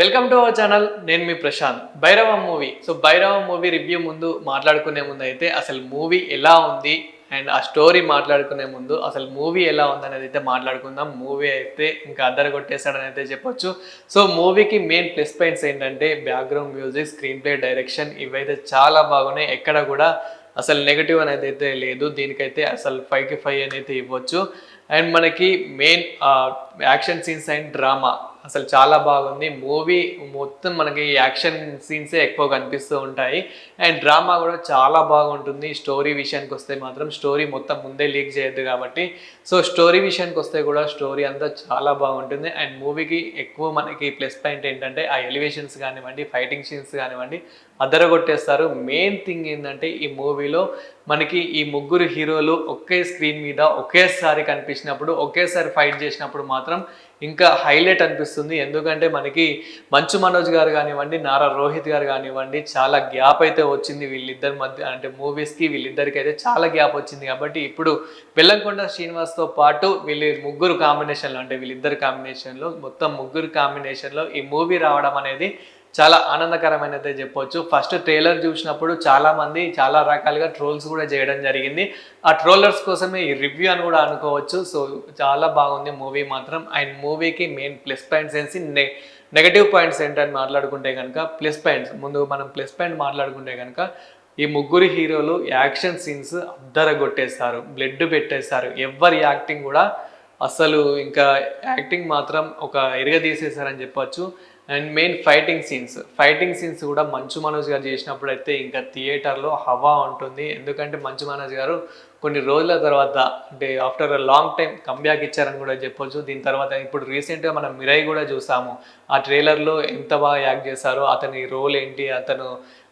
Welcome to our channel నేను మీ Prashant. Bhairava movie. So Bhairava movie review ముందు మాట్లాడుకునే ముందు అయితే అసలు మూవీ ఎలా ఉంది అండ్ ఆ స్టోరీ మాట్లాడుకునే ముందు అసలు మూవీ ఎలా ఉంది అనేది అయితే మాట్లాడుకుందాం. మూవీ అయితే ఇంకా అద్దరు కొట్టేశాడని అయితే చెప్పొచ్చు. సో మూవీకి మెయిన్ ప్లస్ పాయింట్స్ ఏంటంటే background music screenplay direction ఇవైతే చాలా బాగున్నాయి. ఎక్కడ కూడా అసలు నెగిటివ్ అనేది అయితే లేదు. దీనికైతే అసలు ఫైవ్కి ఫైవ్ అనేది ఇవ్వచ్చు. అండ్ మనకి main action scenes and drama అసలు చాలా బాగుంది. మూవీ మొత్తం మనకి యాక్షన్ సీన్సే ఎక్కువ కనిపిస్తూ ఉంటాయి. అండ్ డ్రామా కూడా చాలా బాగుంటుంది. స్టోరీ విషయానికి వస్తే మాత్రం స్టోరీ మొత్తం ముందే లీక్ చేయొద్దు కాబట్టి. సో స్టోరీ విషయానికి వస్తే కూడా స్టోరీ అంతా చాలా బాగుంటుంది. అండ్ మూవీకి ఎక్కువ మనకి ప్లస్ పాయింట్ ఏంటంటే ఆ ఎలివేషన్స్ కానివ్వండి ఫైటింగ్ సీన్స్ కానివ్వండి అదరగొట్టేస్తారు. మెయిన్ థింగ్ ఏంటంటే ఈ మూవీలో మనకి ఈ ముగ్గురు హీరోలు ఒకే స్క్రీన్ మీద ఒకేసారి కనిపించినప్పుడు ఒకేసారి ఫైట్ చేసినప్పుడు మాత్రం ఇంకా హైలైట్ అనిపిస్తుంది. ఎందుకంటే మనకి మంచు మనోజ్ గారు కానివ్వండి నారా రోహిత్ గారు కానివ్వండి చాలా గ్యాప్ అయితే వచ్చింది వీళ్ళిద్దరి మధ్య అంటే మూవీస్కి వీళ్ళిద్దరికి అయితే చాలా గ్యాప్ వచ్చింది. కాబట్టి ఇప్పుడు బెల్లంకొండ శ్రీనివాస్తో పాటు వీళ్ళు ముగ్గురు కాంబినేషన్లో అంటే వీళ్ళిద్దరు కాంబినేషన్లో మొత్తం ముగ్గురు కాంబినేషన్లో ఈ మూవీ రావడం అనేది చాలా ఆనందకరమైనదే చెప్పొచ్చు. ఫస్ట్ ట్రైలర్ చూసినప్పుడు చాలా మంది చాలా రకాలుగా ట్రోల్స్ కూడా చేయడం జరిగింది. ఆ ట్రోలర్స్ కోసమే ఈ రివ్యూ అని కూడా అనుకోవచ్చు. సో చాలా బాగుంది మూవీ మాత్రం. అండ్ మూవీకి మెయిన్ ప్లస్ పాయింట్స్ ఏంటి? నె నెగటివ్ పాయింట్స్ ఏంటని మాట్లాడుకుంటే కనుక ప్లస్ పాయింట్స్. ముందు మనం ప్లస్ పాయింట్ మాట్లాడుకుంటే కనుక ఈ ముగ్గురు హీరోలు యాక్షన్ సీన్స్ అద్దర కొట్టేస్తారు బ్లడ్ పెట్టేస్తారు. ఎవరి యాక్టింగ్ కూడా అసలు ఇంకా యాక్టింగ్ మాత్రం ఒక ఎరగదీసేశారని చెప్పొచ్చు. And main fighting scenes. Fighting scenes కూడా మంచు మనోజ్ గారు చేసినప్పుడు అయితే ఇంకా థియేటర్లో హవా ఉంటుంది. ఎందుకంటే మంచు మనోజ్ గారు కొన్ని రోజుల తర్వాత అంటే after a long time comeback ఇచ్చారని కూడా చెప్పొచ్చు. దీని తర్వాత ఇప్పుడు రీసెంట్గా మనం మిరై కూడా చూసాము. ఆ ట్రైలర్లో ఎంత బాగా యాక్ట్ చేశారో అతని రోల్ ఏంటి అతను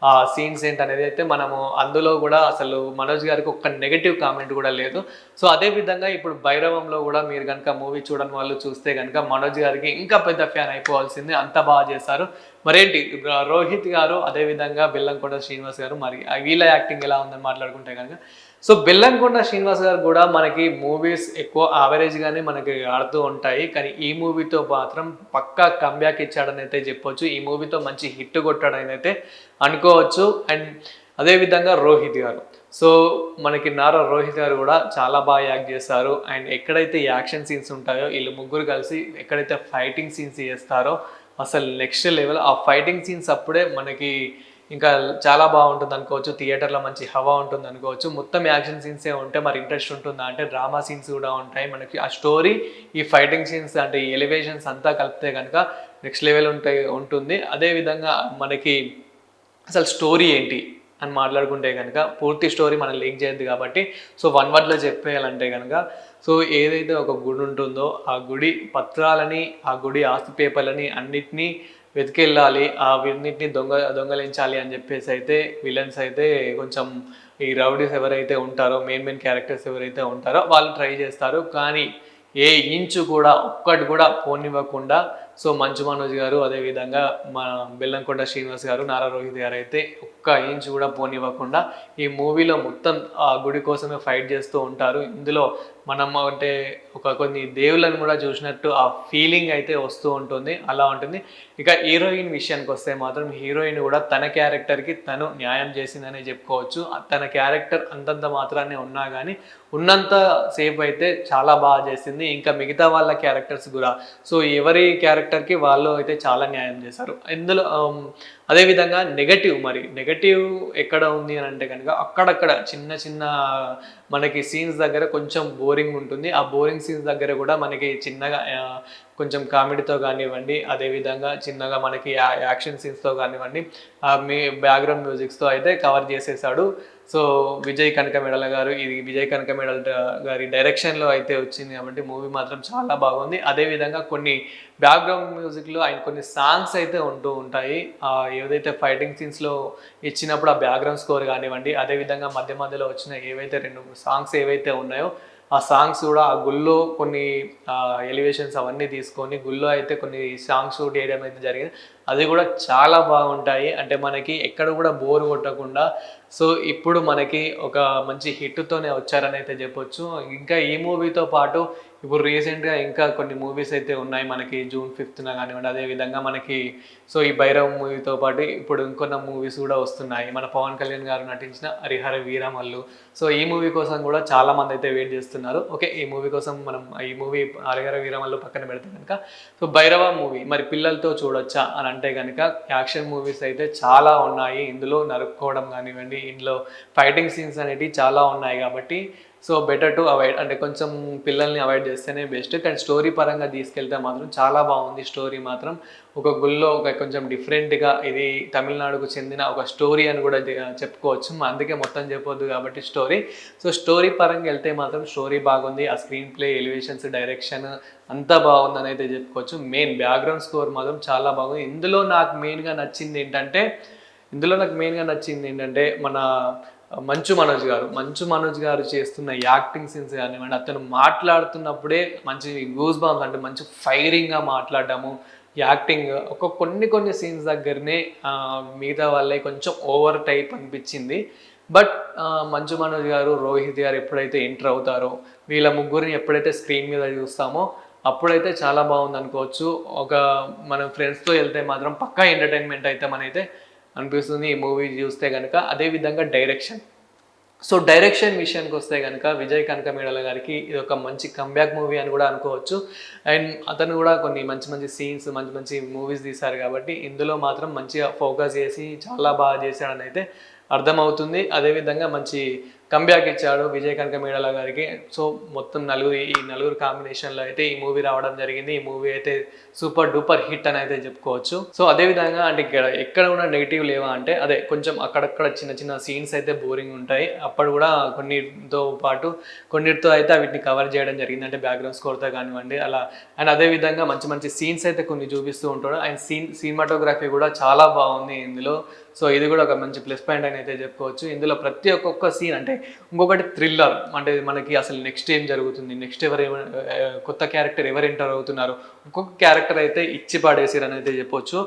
ఆ సీన్స్ ఏంటి అనేది అయితే మనము అందులో కూడా అసలు మనోజ్ గారికి ఒక్క నెగటివ్ కామెంట్ కూడా లేదు. సో అదే విధంగా ఇప్పుడు భైరవంలో కూడా మీరు కనుక మూవీ చూడని వాళ్ళు చూస్తే కనుక మనోజ్ గారికి ఇంకా పెద్ద ఫ్యాన్ అయిపోవాల్సింది. అంత బాగా చేశారు. మరేంటి? రోహిత్ గారు అదేవిధంగా బెల్లంకొండ శ్రీనివాస్ గారు మరి వీళ్ళ యాక్టింగ్ ఎలా ఉందని మాట్లాడుకుంటే కనుక సో బెల్లంకొండ శ్రీనివాస్ గారు కూడా మనకి మూవీస్ ఎక్కువ యావరేజ్గానే మనకి ఆడుతూ ఉంటాయి. కానీ ఈ మూవీతో మాత్రం పక్కా కంబ్యాక్ ఇచ్చాడని అయితే చెప్పొచ్చు. ఈ మూవీతో మంచి హిట్ కొట్టాడని అయితే అనుకోవచ్చు. అండ్ అదేవిధంగా రోహిత్ గారు. సో మనకి నారా రోహిత్ గారు కూడా చాలా బాగా యాక్ట్ చేస్తారు. అండ్ ఎక్కడైతే యాక్షన్ సీన్స్ ఉంటాయో వీళ్ళు ముగ్గురు కలిసి ఎక్కడైతే ఫైటింగ్ సీన్స్ చేస్తారో అసలు నెక్స్ట్ లెవెల్ ఆ ఫైటింగ్ సీన్స్ అప్పుడే మనకి ఇంకా చాలా బాగుంటుంది అనుకోవచ్చు థియేటర్లో మంచి హవా ఉంటుంది అనుకోవచ్చు. మొత్తం యాక్షన్ సీన్సే ఉంటే మరి ఇంట్రెస్ట్ ఉంటుందా అంటే డ్రామా సీన్స్ కూడా ఉంటాయి. మనకి ఆ స్టోరీ ఈ ఫైటింగ్ సీన్స్ అంటే ఈ ఎలివేషన్స్ అంతా కలిపితే కనుక నెక్స్ట్ లెవెల్ ఉంటాయి ఉంటుంది. అదేవిధంగా మనకి అసలు స్టోరీ ఏంటి? అని మాట్లాడుకుంటే కనుక పూర్తి స్టోరీ మనం లీక్ చేయొద్దు కాబట్టి సో వన్ వర్డ్లో చెప్పేయాలంటే కనుక సో ఏదైతే ఒక గుడి ఉంటుందో ఆ గుడి పత్రాలని ఆ గుడి ఆస్తి పేపర్లని అన్నిటినీ వెతికెళ్ళాలి ఆ వీటిని దొంగ దొంగలించాలి అని చెప్పేసి అయితే విలన్స్ అయితే కొంచెం ఈ రౌడీస్ ఎవరైతే ఉంటారో మెయిన్ మెయిన్ క్యారెక్టర్స్ ఎవరైతే ఉంటారో వాళ్ళు ట్రై చేస్తారు. కానీ ఏ ఇంచు కూడా ఒక్కటి కూడా పోనివ్వకుండా సో మంచు మనోజ్ గారు అదేవిధంగా మన బెల్లంకొండ శ్రీనివాస్ గారు నారా రోహిత్ గారు అయితే ఒక్క ఇంచ్ కూడా పోనివ్వకుండా ఈ మూవీలో మొత్తం ఆ గుడి కోసమే ఫైట్ చేస్తూ ఉంటారు. ఇందులో మనం అంటే ఒక కొన్ని దేవుళ్ళని కూడా చూసినట్టు ఆ ఫీలింగ్ అయితే వస్తూ ఉంటుంది అలా ఉంటుంది. ఇక హీరోయిన్ విషయానికి వస్తే మాత్రం హీరోయిన్ కూడా తన క్యారెక్టర్కి తను న్యాయం చేసిందనే చెప్పుకోవచ్చు. తన క్యారెక్టర్ అంతంత మాత్రాన్ని ఉన్నా కానీ ఉన్నంత సేపు అయితే చాలా బాగా చేసింది. ఇంకా మిగతా వాళ్ళ క్యారెక్టర్స్ కూడా. సో ఎవరి క్యారెక్టర్ క్యారెక్టర్కి వాళ్ళు అయితే చాలా న్యాయం చేశారు. ఇందులో అదేవిధంగా నెగటివ్ మరి నెగటివ్ ఎక్కడ ఉంది అని అంటే కనుక అక్కడక్కడ చిన్న చిన్న మనకి సీన్స్ దగ్గర కొంచెం బోరింగ్ ఉంటుంది. ఆ బోరింగ్ సీన్స్ దగ్గర కూడా మనకి చిన్నగా కొంచెం కామెడీతో కానివ్వండి అదేవిధంగా చిన్నగా మనకి యాక్షన్ సీన్స్తో కానివ్వండి ఆ మీ బ్యాక్గ్రౌండ్ మ్యూజిక్స్తో అయితే కవర్ చేసేసాడు. సో విజయ్ కనకమేడల గారు ఇది విజయ్ కనకమేడల గారి డైరెక్షన్లో అయితే వచ్చింది కాబట్టి మూవీ మాత్రం చాలా బాగుంది. అదేవిధంగా కొన్ని బ్యాక్గ్రౌండ్ మ్యూజిక్లో ఆయన కొన్ని సాంగ్స్ అయితే ఉంటూ ఉంటాయి. ఆ ఏదైతే ఫైటింగ్ సీన్స్లో ఇచ్చినప్పుడు ఆ బ్యాక్గ్రౌండ్ స్కోర్ కానివ్వండి అదేవిధంగా మధ్య మధ్యలో వచ్చిన ఏవైతే రెండు సాంగ్స్ ఏవైతే ఉన్నాయో ఆ సాంగ్స్ కూడా ఆ గుళ్ళో కొన్ని ఎలివేషన్స్ అవన్నీ తీసుకొని గుళ్ళో అయితే కొన్ని సాంగ్స్ షూట్ చేయడం అయితే జరిగింది. అది కూడా చాలా బాగుంటాయి. అంటే మనకి ఎక్కడ కూడా బోర్ కొట్టకుండా సో ఇప్పుడు మనకి ఒక మంచి హిట్తోనే వచ్చారని అయితే చెప్పొచ్చు. ఇంకా ఈ మూవీతో పాటు ఇప్పుడు రీసెంట్గా ఇంకా కొన్ని మూవీస్ అయితే ఉన్నాయి. మనకి జూన్ ఫిఫ్త్న కానివ్వండి అదే విధంగా మనకి సో ఈ భైరవ్ మూవీతో పాటు ఇప్పుడు ఇంకొన్న మూవీస్ కూడా వస్తున్నాయి. మన పవన్ కళ్యాణ్ గారు నటించిన హరిహర వీరమల్లు. సో ఈ మూవీ కోసం కూడా చాలా మంది అయితే వెయిట్ చేస్తున్నారు. ఓకే ఈ మూవీ కోసం మనం ఈ మూవీ హరిహర వీరమల్లు పక్కన పెడితే కనుక. సో భైరవ మూవీ మరి పిల్లలతో చూడొచ్చా అని అంటే కనుక యాక్షన్ మూవీస్ అయితే చాలా ఉన్నాయి. ఇందులో నరుక్కోవడం కానివ్వండి ఇందులో ఫైటింగ్ సీన్స్ అనేటివి చాలా ఉన్నాయి కాబట్టి సో బెటర్ టు అవాయిడ్ అంటే కొంచెం పిల్లల్ని అవాయిడ్ చేస్తేనే బెస్ట్. కానీ స్టోరీ పరంగా తీసుకెళ్తే మాత్రం చాలా బాగుంది స్టోరీ మాత్రం. ఒక గుళ్ళో ఒక కొంచెం డిఫరెంట్గా ఇది తమిళనాడుకు చెందిన ఒక స్టోరీ అని కూడా చెప్పుకోవచ్చు. అందుకే మొత్తం చెప్పొద్దు కాబట్టి స్టోరీ. సో స్టోరీ పరంగా వెళ్తే మాత్రం స్టోరీ బాగుంది. ఆ స్క్రీన్ ప్లే ఎలివేషన్స్ డైరెక్షన్ అంతా బాగుందని అయితే చెప్పుకోవచ్చు. మెయిన్ బ్యాక్గ్రౌండ్ స్కోర్ మాత్రం చాలా బాగుంది. ఇందులో నాకు మెయిన్గా నచ్చింది ఏంటంటే ఇందులో నాకు మెయిన్గా నచ్చింది ఏంటంటే మన మంచు మనోజ్ గారు మంచు మనోజ్ గారు చేస్తున్న యాక్టింగ్ సీన్స్ కానివ్వండి అతను మాట్లాడుతున్నప్పుడే మంచి గూస్ బాంబ్స్ అంటే మంచి ఫైరింగ్గా మాట్లాడటము యాక్టింగ్ ఒక కొన్ని కొన్ని సీన్స్ దగ్గరనే మిగతా వాళ్ళే కొంచెం ఓవర్ టైప్ అనిపించింది. బట్ మంచు మనోజ్ గారు రోహిత్ గారు ఎప్పుడైతే ఎంటర్ అవుతారో వీళ్ళ ముగ్గురిని ఎప్పుడైతే స్క్రీన్ మీద చూస్తామో అప్పుడైతే చాలా బాగుంది అనుకోవచ్చు ఒక మనం ఫ్రెండ్స్తో వెళ్తే మాత్రం పక్కా ఎంటర్టైన్మెంట్ అయితే మనైతే అనిపిస్తుంది ఈ మూవీ చూస్తే కనుక అదేవిధంగా డైరెక్షన్. సో డైరెక్షన్ విషయానికి వస్తే కనుక విజయ్ కనకమేడల గారికి ఇది ఒక మంచి కంబ్యాక్ మూవీ అని కూడా అనుకోవచ్చు. అండ్ అతను కూడా కొన్ని మంచి మంచి సీన్స్ మంచి మంచి మూవీస్ తీశారు కాబట్టి ఇందులో మాత్రం మంచిగా ఫోకస్ చేసి చాలా బాగా చేశాడని అయితే అర్థమవుతుంది అదేవిధంగా మంచి కంబ్యాక్ ఇచ్చాడు విజయ్ కనకమేడల గారికి. సో మొత్తం నలుగురు ఈ నలుగురు కాంబినేషన్లో అయితే ఈ మూవీ రావడం జరిగింది. ఈ మూవీ అయితే సూపర్ డూపర్ హిట్ అని అయితే చెప్పుకోవచ్చు. సో అదే విధంగా అంటే ఇక్కడ ఎక్కడ కూడా నెగిటివ్ లేవా అంటే అదే కొంచెం అక్కడక్కడ చిన్న చిన్న సీన్స్ అయితే బోరింగ్ ఉంటాయి. అప్పుడు కూడా కొన్నిటితో పాటు కొన్నిటితో అయితే వీటిని కవర్ చేయడం జరిగింది. అంటే బ్యాక్గ్రౌండ్ స్కోర్తో కానివ్వండి అలా. అండ్ అదే విధంగా మంచి మంచి సీన్స్ అయితే కొన్ని చూపిస్తూ ఉంటాడు. అండ్ సీన్ సినిమాటోగ్రఫీ కూడా చాలా బాగుంది ఇందులో. సో ఇది కూడా ఒక మంచి ప్లస్ పాయింట్ అని అయితే చెప్పుకోవచ్చు. ఇందులో ప్రతి ఒక్కొక్క సీన్ అంటే ఇంకొకటి థ్రిల్లర్ అంటే మనకి అసలు నెక్స్ట్ ఏం జరుగుతుంది? నెక్స్ట్ ఎవరు కొత్త క్యారెక్టర్ ఎవరు ఎంటర్ అవుతున్నారు? ఒక్కొక్క క్యారెక్టర్ అయితే ఇచ్చి పాడేసారు అని అయితే చెప్పొచ్చు.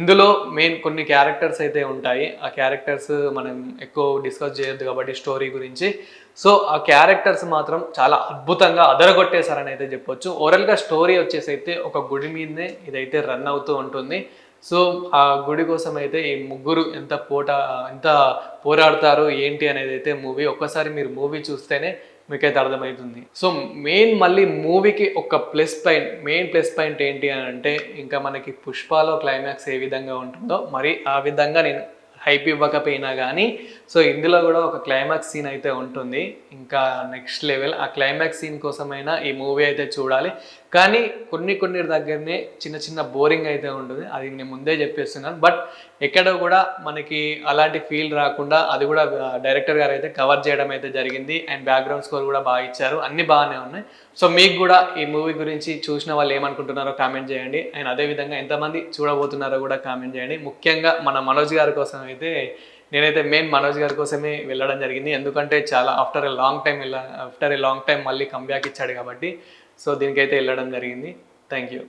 ఇందులో మెయిన్ కొన్ని క్యారెక్టర్స్ అయితే ఉంటాయి. ఆ క్యారెక్టర్స్ మనం ఎక్కువ డిస్కస్ చేయొద్దు కాబట్టి స్టోరీ గురించి. సో ఆ క్యారెక్టర్స్ మాత్రం చాలా అద్భుతంగా అదరగొట్టేశారని అయితే చెప్పొచ్చు. ఓవరాల్గా స్టోరీ వచ్చేసి అయితే ఒక గుడి మీదనే ఇదైతే రన్ అవుతూ ఉంటుంది. సో ఆ గుడి కోసం అయితే ఈ ముగ్గురు ఎంత పోట ఎంత పోరాడతారు ఏంటి అనేది అయితే మూవీ ఒక్కసారి మీరు మూవీ చూస్తేనే మీకైతే అర్థమవుతుంది. సో మెయిన్ మళ్ళీ మూవీకి ఒక plus point main plus point ఏంటి అని అంటే ఇంకా మనకి పుష్పలో క్లైమాక్స్ ఏ విధంగా ఉంటుందో మరి ఆ విధంగా నేను హైప్ ఇవ్వకపోయినా కానీ సో ఇందులో కూడా ఒక క్లైమాక్స్ సీన్ అయితే ఉంటుంది. ఇంకా నెక్స్ట్ లెవెల్ ఆ క్లైమాక్స్ సీన్ కోసమైనా ఈ మూవీ అయితే చూడాలి. కానీ కొన్ని కొన్ని దగ్గరనే చిన్న చిన్న బోరింగ్ అయితే ఉంటుంది. అది నేను ముందే చెప్పేస్తున్నాను. బట్ ఎక్కడ కూడా మనకి అలాంటి ఫీల్ రాకుండా అది కూడా డైరెక్టర్ గారు అయితే కవర్ చేయడం అయితే జరిగింది. అండ్ బ్యాక్గ్రౌండ్ స్కోర్ కూడా బాగా ఇచ్చారు. అన్నీ బాగానే ఉన్నాయి. సో మీకు కూడా ఈ మూవీ గురించి చూసిన వాళ్ళు ఏమనుకుంటున్నారో కామెంట్ చేయండి. అండ్ అదేవిధంగా ఎంతమంది చూడబోతున్నారో కూడా కామెంట్ చేయండి. ముఖ్యంగా మన మనోజ్ గారి కోసం అయితే నేనైతే మెయిన్ మనోజ్ గారి కోసమే వెళ్ళడం జరిగింది. ఎందుకంటే చాలా ఆఫ్టర్ ఎ లాంగ్ టైం వెళ్ళ ఆఫ్టర్ ఎ లాంగ్ టైం మళ్ళీ కంబ్యాక్ ఇచ్చాడు కాబట్టి సో దీనికైతే వెళ్ళడం జరిగింది. Thank you.